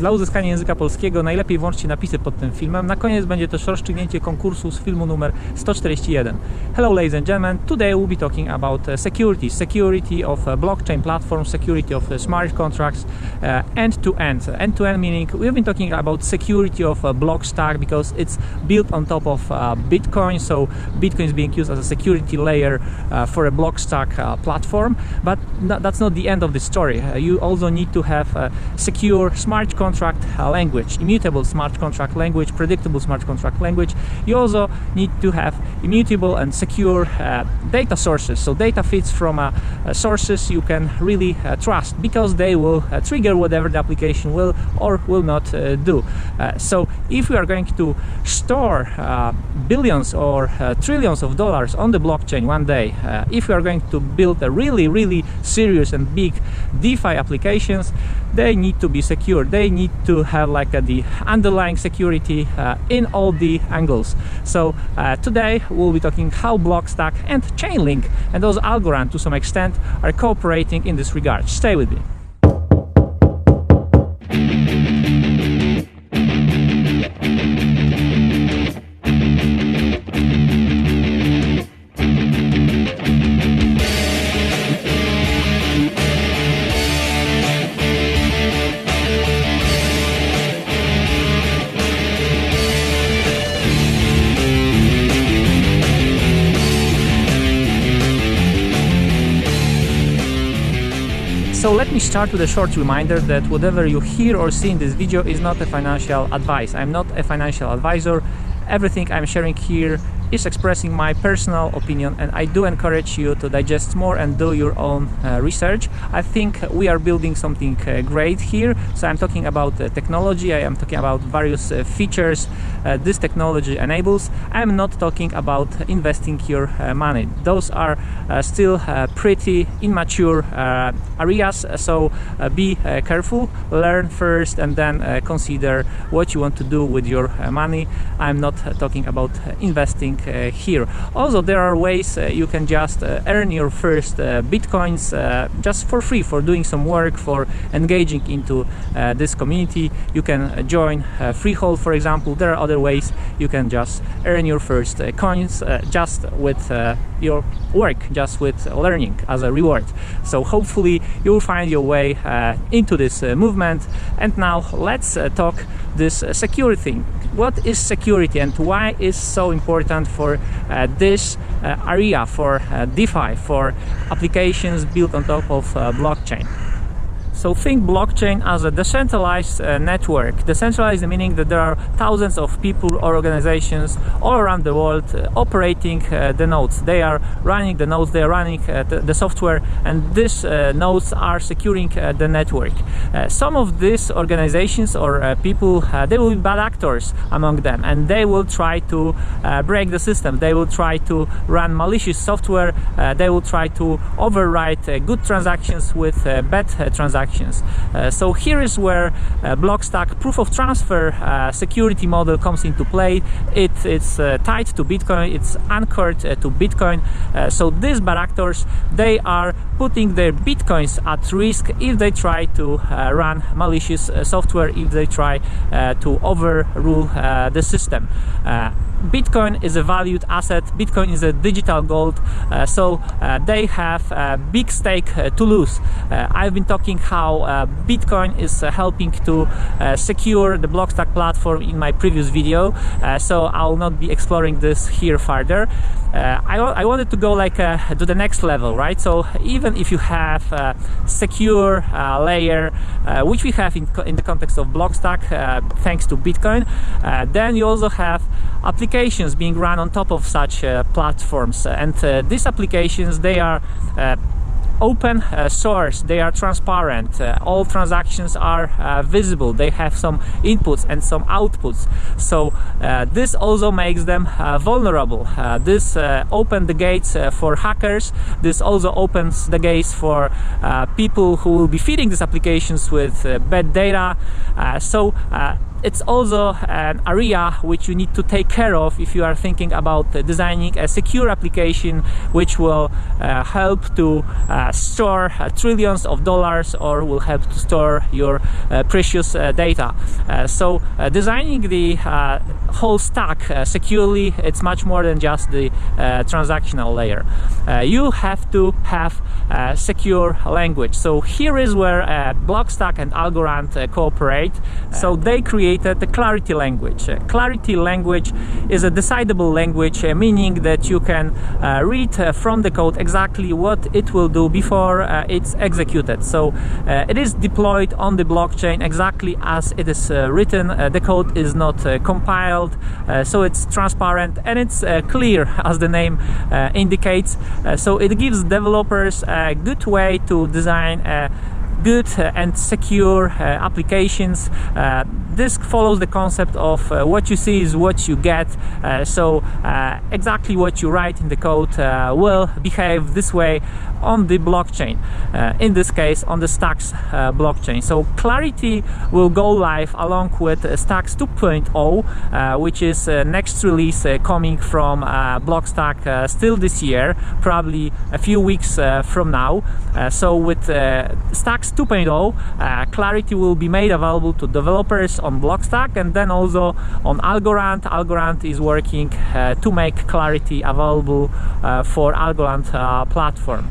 Dla uzyskania języka polskiego najlepiej włączcie napisy pod tym filmem. Na koniec będzie też rozstrzygnięcie konkursu z filmu numer 141. Hello ladies and gentlemen, today we'll be talking about uh, security, security of uh, blockchain platforms, security of uh, smart contracts, uh, end-to-end. End-to-end meaning we've been talking about security of uh, block stack because it's built on top of Bitcoin, so Bitcoin is being used as a security layer for a block stack uh, platform. But that's not the end of the story. You also need to have secure smart contract language, immutable smart contract language, predictable smart contract language. You also need to have immutable and secure uh, data sources. So data feeds from uh, uh, sources you can really uh, trust because they will uh, trigger whatever the application will or will not do. So if we are going to store billions or trillions of dollars on the blockchain one day, if we are going to build a really, really serious and big DeFi applications, they need to be secure. They need to have like the underlying security in all the angles. So today we'll be talking how Blockstack and Chainlink and those Algorand to some extent are cooperating in this regard. Stay with me. Let me start with a short reminder that whatever you hear or see in this video is not a financial advice. I'm not a financial advisor. Everything I'm sharing here is expressing my personal opinion and I do encourage you to digest more and do your own uh, research. I think we are building something uh, great here. So I'm talking about uh, technology, I am talking about various uh, features this technology enables. I'm not talking about investing your uh, money. Those are uh, still uh, pretty immature uh, areas, so uh, be uh, careful, learn first and then uh, consider what you want to do with your uh, money. I'm not uh, talking about uh, investing uh, here. Also, there are ways uh, you can just uh, earn your first uh, bitcoins uh, just for free for doing some work, for engaging into uh, this community. You can uh, join uh, Freehold, for example. There are other ways you can just earn your first uh, coins uh, just with uh, your work, just with learning as a reward. So hopefully you will find your way uh, into this uh, movement. And now let's uh, talk this security thing. What is security and why is so important for this area for DeFi, for applications built on top of blockchain? So think blockchain as a decentralized uh, network. Decentralized meaning that there are thousands of people or organizations all around the world uh, operating uh, the nodes. They are running the nodes, they are running uh, the, the software, and these uh, nodes are securing uh, the network. Some of these organizations or people, they will be bad actors among them, and they will try to break the system. They will try to run malicious software. They will try to override uh, good transactions with bad uh, transactions. Uh, so here is where uh, Blockstack proof of transfer uh, security model comes into play. It, it's tied to Bitcoin. It's anchored to Bitcoin. So these bad actors they are putting their bitcoins at risk if they try to run malicious software. If they try to overrule the system. Bitcoin is a valued asset. Bitcoin is a digital gold, uh, so uh, they have a big stake uh, to lose. I've been talking how uh, Bitcoin is uh, helping to uh, secure the Blockstack platform in my previous video, uh, so I'll not be exploring this here further. Uh, I, I wanted to go like uh, to the next level, right? So even if you have a secure layer, which we have in, in the context of Blockstack, thanks to Bitcoin, then you also have applications being run on top of such platforms, and these applications they are. Open uh, source. They are transparent. Uh, all transactions are uh, visible. They have some inputs and some outputs. So this also makes them vulnerable. This uh, open the gates for hackers. This also opens the gates for people who will be feeding these applications with bad data. So it's also an area which you need to take care of if you are thinking about uh, designing a secure application which will uh, help to uh, store uh, trillions of dollars or will help to store your uh, precious uh, data. so designing the whole stack securely, it's much more than just the transactional layer. you have to have secure language. So here is where Blockstack and Algorand cooperate. So they created the Clarity language. Uh, clarity language is a decidable language, uh, meaning that you can uh, read from the code exactly what it will do before uh, it's executed. So uh, it is deployed on the blockchain exactly as it is uh, written. the code is not compiled, so it's transparent and it's clear as the name indicates. so it gives developers a good way to design good and secure applications this follows the concept of uh, what you see is what you get. Uh, so uh, exactly what you write in the code uh, will behave this way on the blockchain uh, in this case on the stacks uh, blockchain so clarity will go live along with stacks 2.0 which is next release coming from blockstack still this year probably a few weeks from now so with stacks 2.0 clarity will be made available to developers on Blockstack and then also on Algorand. Algorand is working uh, to make Clarity available uh, for Algorand uh, platform.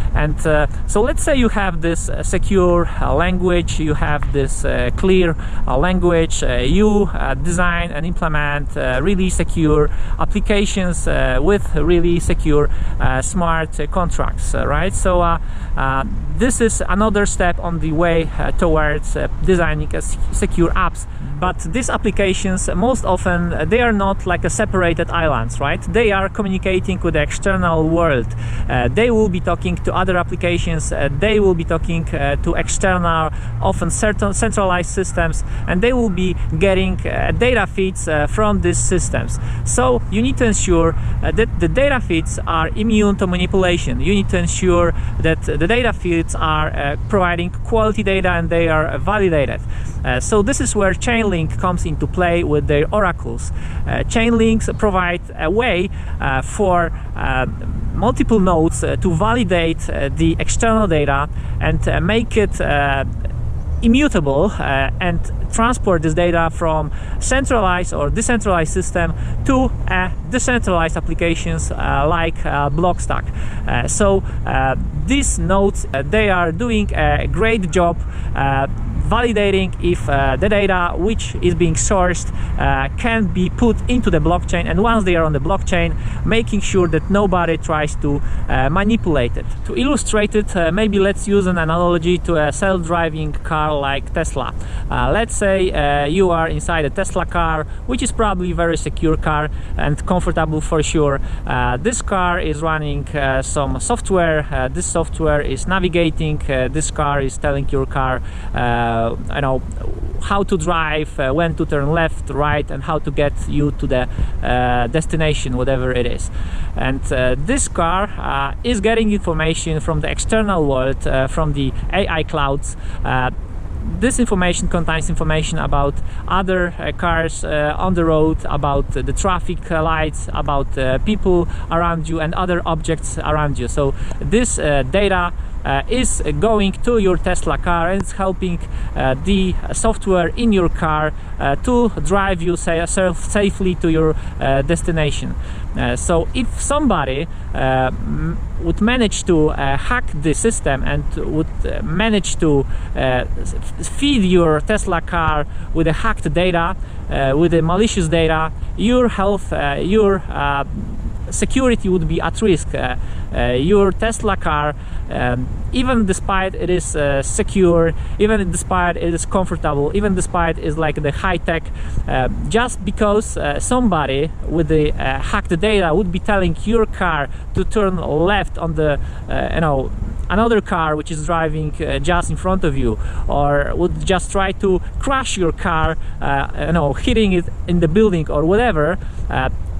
And uh, so let's say you have this uh, secure uh, language, you have this uh, clear uh, language, uh, you design and implement really secure applications with really secure smart contracts, right? So this is another step on the way towards designing secure apps. But these applications most often uh, they are not like a separated islands right? They are communicating with the external world. Uh, they will be talking to other applications uh, they will be talking uh, to external often certain centralized systems and they will be getting uh, data feeds from these systems. So you need to ensure that the data feeds are immune to manipulation. You need to ensure that the data feeds are providing quality data and they are validated so this is where Chainlink comes into play with their oracles. Uh, Chainlinks provide a way uh, for uh, multiple nodes uh, to validate uh, the external data and uh, make it immutable uh, and transport this data from centralized or decentralized system to uh, decentralized applications uh, like uh, Blockstack. Uh, so uh, these nodes, they are doing a great job validating if the data which is being sourced can be put into the blockchain and once they are on the blockchain making sure that nobody tries to manipulate it. To illustrate it maybe let's use an analogy to a self-driving car like Tesla. Uh, let's say uh, you are inside a Tesla car, which is probably a very secure car and comfortable for sure. Uh, this car is running uh, some software. Uh, this software is navigating. Uh, this car is telling your car, Uh, you know, how to drive, uh, when to turn left, right, and how to get you to the uh, destination, whatever it is. And this car is getting information from the external world, from the AI clouds this information contains information about other uh, cars uh, on the road, about uh, the traffic lights, about people around you and other objects around you. So this data uh, is going to your Tesla car and it's helping uh, the software in your car uh, to drive you say, safely to your destination. so if somebody would manage to uh, hack the system and would uh, manage to uh, feed your Tesla car with the hacked data, with the malicious data, your health, your security would be at risk. your Tesla car um, even despite it is uh, secure even despite it is comfortable even despite it's like the high-tech uh, just because uh, somebody with the uh, hacked data would be telling your car to turn left on the uh, you know another car which is driving uh, just in front of you or would just try to crash your car you know hitting it in the building or whatever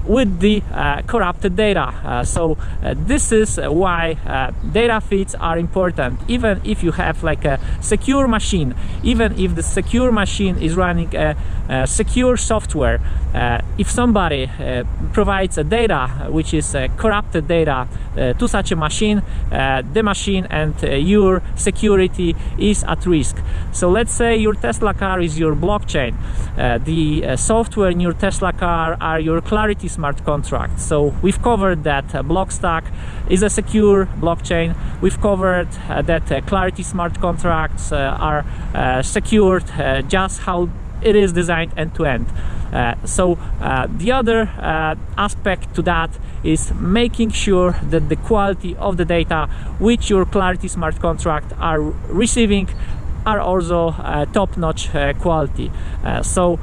with the uh, corrupted data. Uh, so uh, this is why data feeds are important. Even if you have like a secure machine, even if the secure machine is running a, a secure software, if somebody provides a data which is corrupted data to such a machine, the machine and your security is at risk. So let's say your Tesla car is your blockchain. Uh, the uh, software in your Tesla car are your Clarity smart contracts. So we've covered that uh, Blockstack is a secure blockchain. We've covered uh, that uh, Clarity smart contracts uh, are secured just how it is designed end to end. so the other aspect to that is making sure that the quality of the data which your Clarity smart contract are receiving are also uh, top-notch uh, quality. Uh, so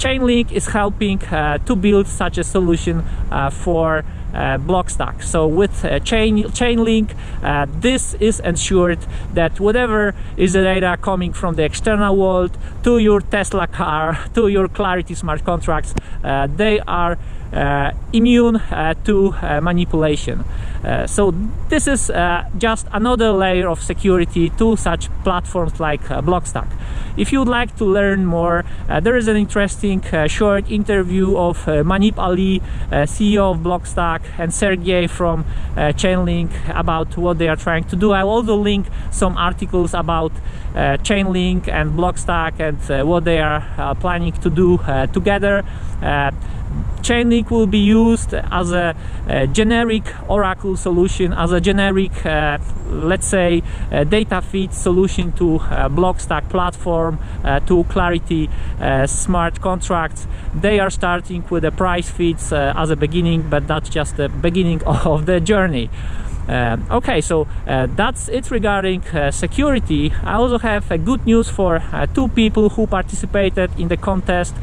Chainlink is helping uh, to build such a solution uh, for uh, Blockstack. So with uh, Chain Chainlink, uh, this is ensured that whatever is the data coming from the external world to your Tesla car, to your Clarity smart contracts, they are uh, immune uh, to uh, manipulation. so this is just another layer of security to such platforms like Blockstack. If you would like to learn more, there is an interesting short interview of Manip Ali, CEO of Blockstack, and Sergey from Chainlink about what they are trying to do. I will also link some articles about uh, Chainlink and Blockstack and uh, what they are uh, planning to do together. Chainlink will be used as a, a, generic Oracle solution, as a generic, uh, let's say, data feed solution to uh, Blockstack platform, uh, to Clarity uh, smart contracts. They are starting with the price feeds uh, as a beginning, but that's just the beginning of the journey. Uh, okay, so uh, that's it regarding uh, security. I also have a good news for two people who participated in the contest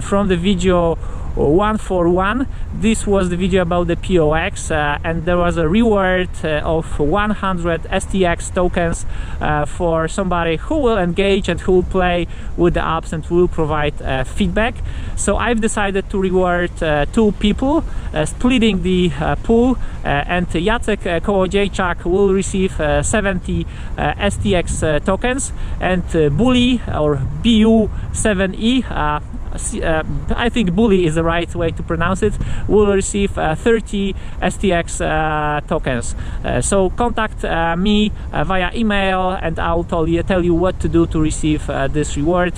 from the video one for one. This was the video about the POX uh, and there was a reward uh, of 100 STX tokens uh, for somebody who will engage and who will play with the apps and will provide uh, feedback. So I've decided to reward uh, two people uh, splitting the pool and Jacek Kołodziejczak will receive 70 STX tokens and Bully or BU7E uh, Uh, I think Bully is the right way to pronounce it, will receive uh, 30 STX uh, tokens. Uh, so contact uh, me via email and I'll tell you, tell you what to do to receive this reward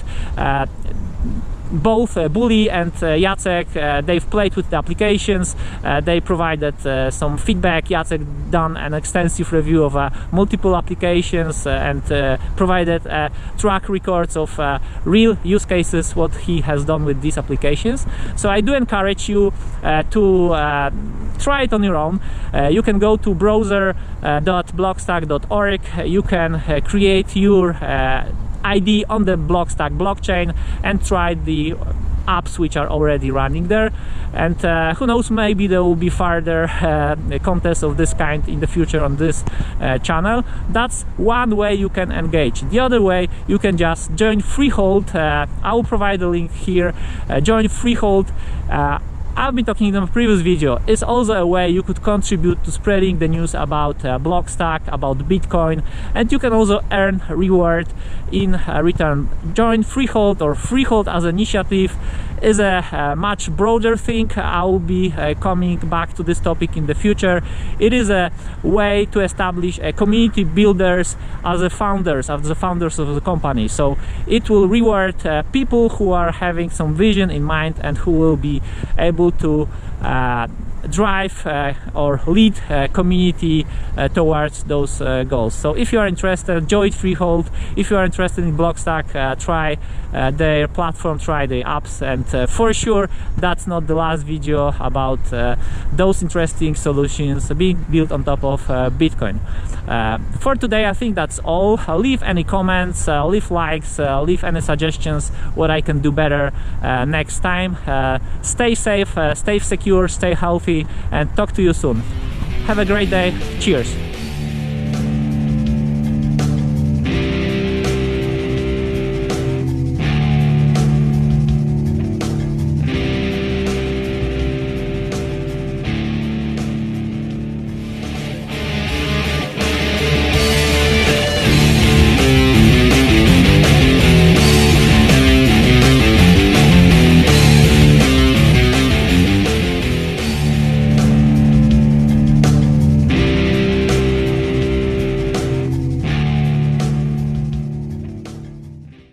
both uh, Bully and uh, Jacek, uh, they've played with the applications, uh, they provided uh, some feedback, Jacek done an extensive review of uh, multiple applications and provided track records of real use cases, what he has done with these applications. So I do encourage you to try it on your own. you can go to browser.blockstack.org, you can create your ID on the Blockstack blockchain and try the apps which are already running there. And uh, who knows maybe there will be further uh, contests of this kind in the future on this uh, channel. That's one way you can engage. The other way you can just join freehold. Uh, i will provide a link here. Uh, join freehold uh, I've been talking in a previous video, It's also a way you could contribute to spreading the news about uh, Blockstack, about Bitcoin, and you can also earn reward in uh, return. Join Freehold or Freehold as an initiative is a, a much broader thing. I will be uh, coming back to this topic in the future. It is a way to establish a community builders as the founders, as the founders of the company. So it will reward uh, people who are having some vision in mind and who will be able to uh, drive uh, or lead uh, community uh, towards those uh, goals. So if you are interested, join Freehold. If you are interested in Blockstack, uh, try uh, their platform, try the apps, and uh, for sure, that's not the last video about uh, those interesting solutions being built on top of Bitcoin. for today, I think that's all. leave any comments, leave likes, leave any suggestions what I can do better next time. stay safe, stay secure, stay healthy and talk to you soon. Have a great day. Cheers.